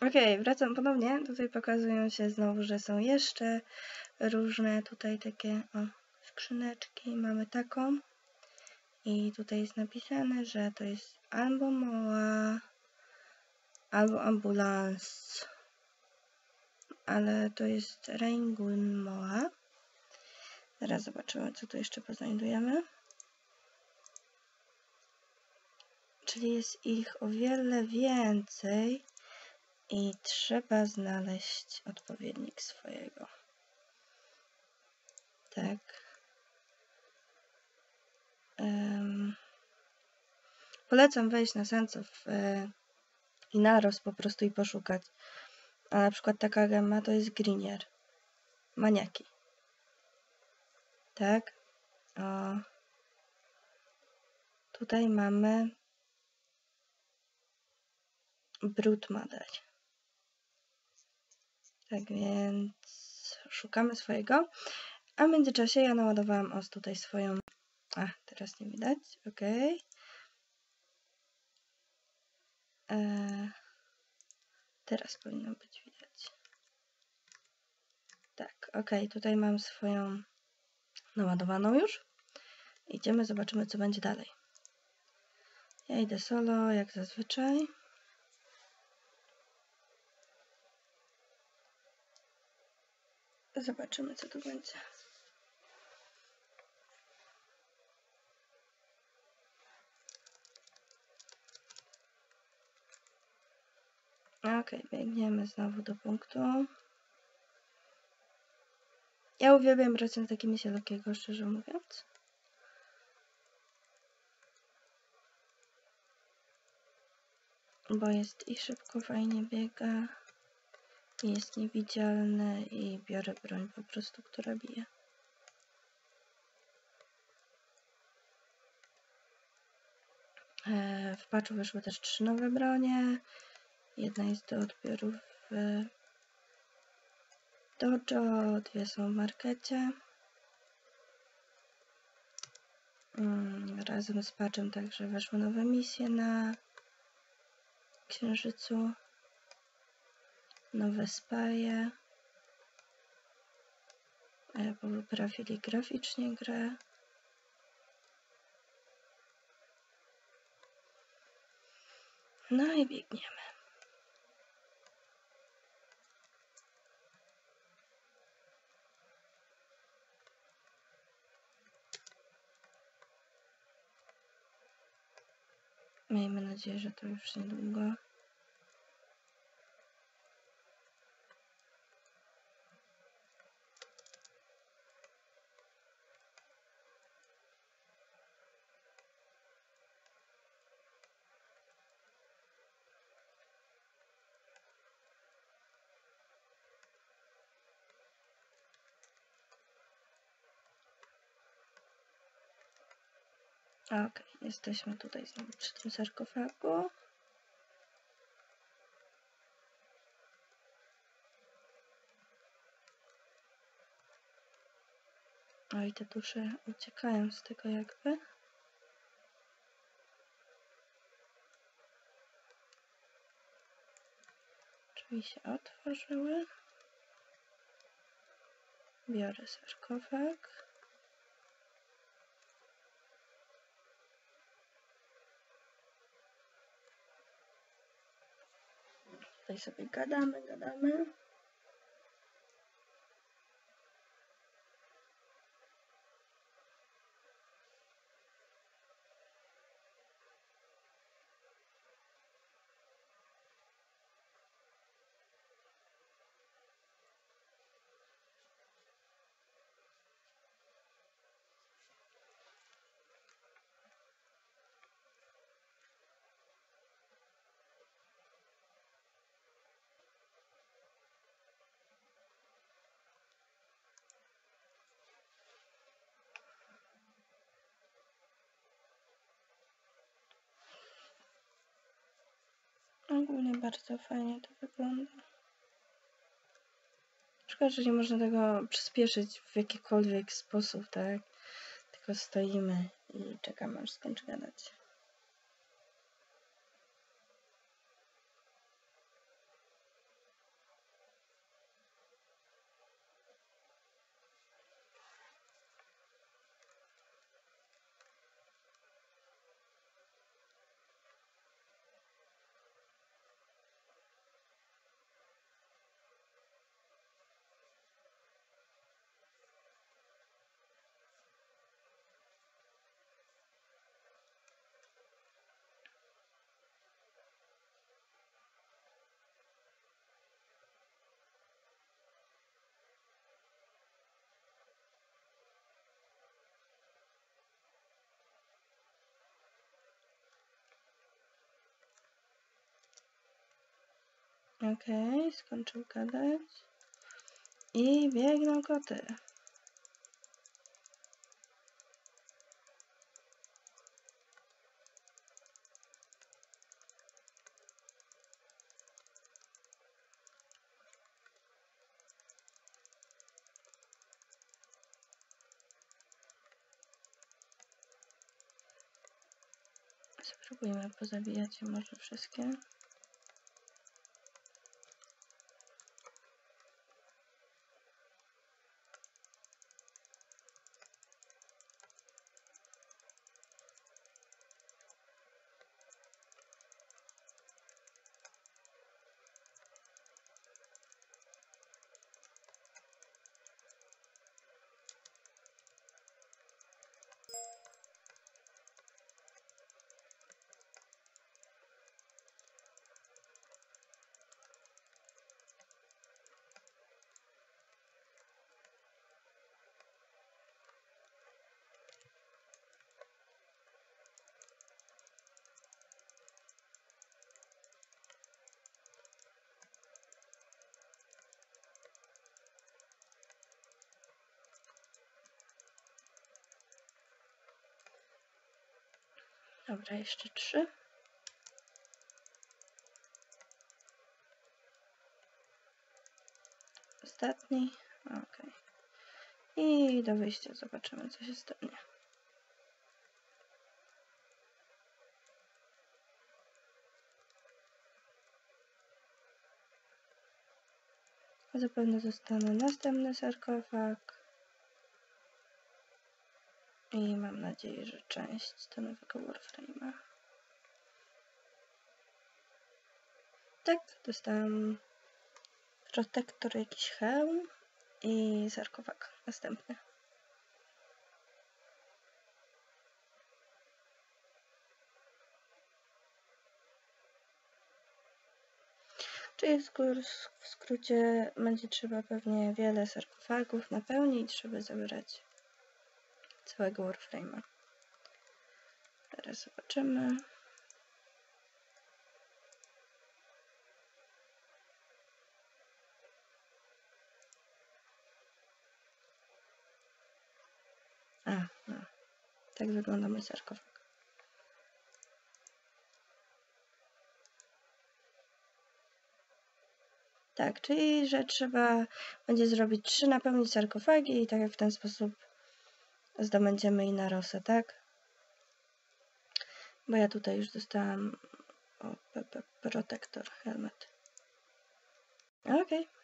Okej, wracam ponownie. Tutaj pokazują się znowu, że są jeszcze różne tutaj takie o, skrzyneczki. Mamy taką. I tutaj jest napisane, że to jest albo moła, albo ambulans. Ale to jest Raingun Moa. Zaraz zobaczymy, co tu jeszcze poznajdujemy. Czyli jest ich o wiele więcej i trzeba znaleźć odpowiednik swojego. Tak. Um, polecam wejść na Sensof e, i narost po prostu i poszukać. A na przykład taka gema to jest Grinier. Maniaki. Tak. O. Tutaj mamy Brutmother. Tak więc szukamy swojego. A w międzyczasie ja naładowałam os tutaj swoją. A, teraz nie widać. Ok. Eee, teraz powinno być widać. Tak, ok. Tutaj mam swoją naładowaną już. Idziemy, zobaczymy, co będzie dalej. Ja idę solo, jak zazwyczaj. Zobaczymy, co tu będzie. Ok, biegniemy znowu do punktu. Ja uwielbiam grać na takim Sielokiego, szczerze mówiąc. Bo jest i szybko, fajnie biega jest niewidzialny i biorę broń po prostu, która bije. E, w patchu wyszły też trzy nowe bronie. Jedna jest do odbioru w dojo, dwie są w markecie. Mm, razem z patchem także weszły nowe misje na Księżycu nowe spaje. Poprawili graficznie grę. No i biegniemy. Miejmy nadzieję, że to już niedługo. Ok, jesteśmy tutaj znowu przy tym sarkofagu. O i te dusze uciekają z tego jakby. Drzwi się otworzyły. Biorę sarkofag. Tutaj sobie gadamy, gadamy. Ogólnie bardzo fajnie to wygląda. Szkoda, że nie można tego przyspieszyć w jakikolwiek sposób, tak? Tylko stoimy i czekamy aż skończy gadać. Okej, skończył gadać. I biegną koty. Spróbujmy pozabijać je może wszystkie. Dobra, jeszcze trzy. Ostatni. Ok. I do wyjścia zobaczymy, co się stanie. Zapewne dostanę następny sarkofag. I mam nadzieję, że część do nowego Warframe'a. Tak, dostałam protektor, jakiś hełm i sarkofag następny. Czyli w skrócie będzie trzeba pewnie wiele sarkofagów napełnić, żeby zebrać całego Warframe'a. Teraz zobaczymy. A, no. Tak wygląda mój sarkofag. Tak, czyli że trzeba będzie zrobić trzy napełnić sarkofagi i tak w ten sposób zdobędziemy i na rosę, tak? Bo ja tutaj już dostałam o, protektor helmet. Okej. Okay.